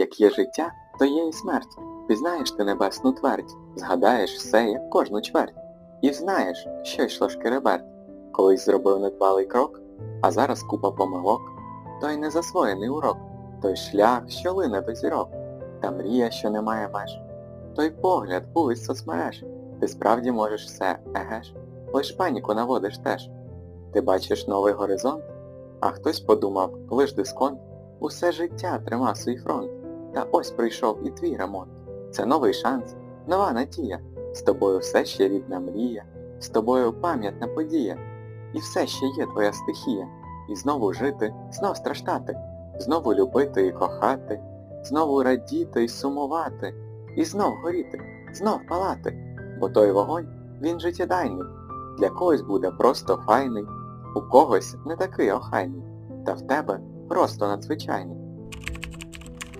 Як є життя, то є і смерть. Пізнаєш ти небесну твердь, згадаєш все, як кожну чверть. І знаєш, що йшло шкереберть. Колись зробив недбалий крок, а зараз купа помилок. Той не засвоєний урок, той шлях, що лине до зірок, та мрія, що не має меж. Той погляд, вулиць соцмереж. Ти справді можеш все, еге ж, лиш паніку наводиш теж. Ти бачиш новий горизонт, а хтось подумав, лиш дисконт, усе життя тримав свій фронт. Та ось прийшов і твій ремонт. Це новий шанс, нова надія. З тобою все ще рідна мрія, з тобою пам'ятна подія. І все ще є твоя стихія. І знову жити, знов страждати, знову любити і кохати, знову радіти і сумувати, і знов горіти, знов палати. Бо той вогонь, він життєдайний. Для когось буде просто файний, у когось не такий охайний, та в тебе просто надзвичайний.